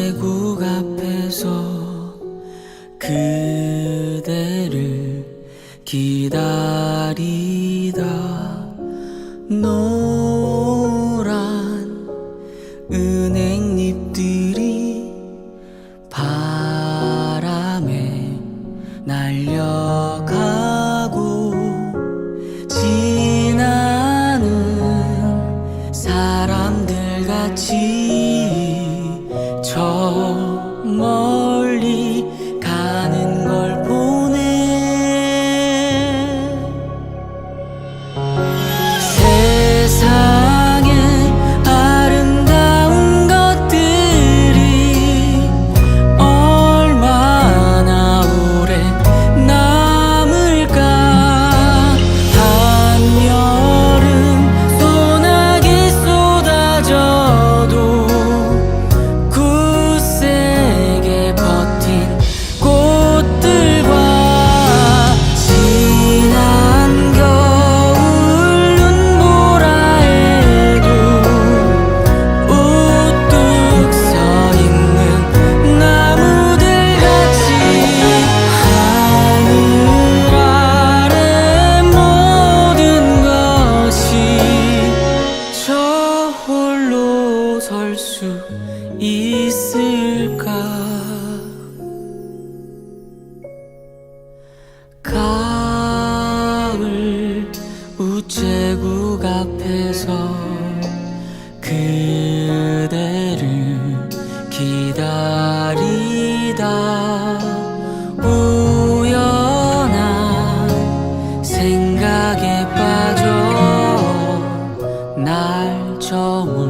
제국 앞에서 그대를 기다리다 노란 은행잎들이 바람에 날려가 나설 수 있을까? 가을 우체국 앞에서 그대를 기다리다 우연한 생각에 빠져 날 저물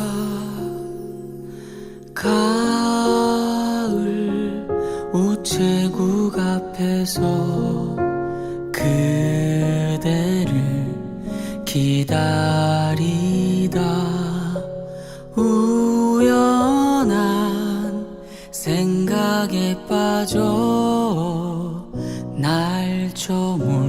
그대를 기다리다 우연한 생각에 빠져 날 조물